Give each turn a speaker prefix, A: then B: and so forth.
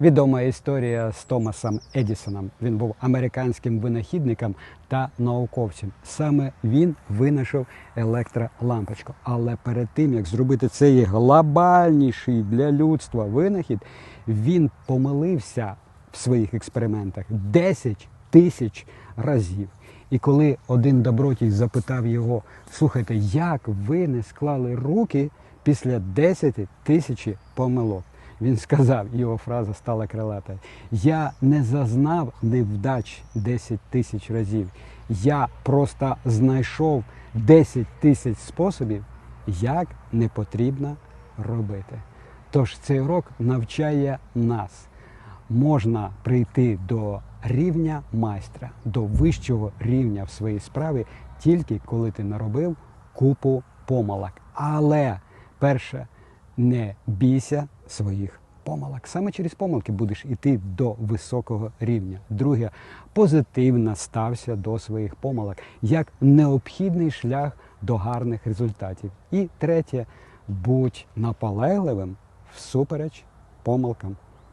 A: Відома історія з Томасом Едісоном. Він був американським винахідником та науковцем. Саме він винайшов електролампочку. Але перед тим як зробити цей глобальніший для людства винахід, він помилився в своїх експериментах 10 тисяч разів. І коли один добротій запитав його: слухайте, як ви не склали руки після 10 тисяч помилок? Він сказав, його фраза стала крилатою. Я не зазнав невдач 10 тисяч разів. Я просто знайшов 10 тисяч способів, як не потрібно робити. Тож цей урок навчає нас. Можна прийти до рівня майстра, до вищого рівня в своїй справі, тільки коли ти наробив купу помилок. Але перше, не бійся своїх помилок. Саме через помилки будеш іти до високого рівня. Друге, позитивно стався до своїх помилок як необхідний шлях до гарних результатів. І третє, будь наполегливим всупереч помилкам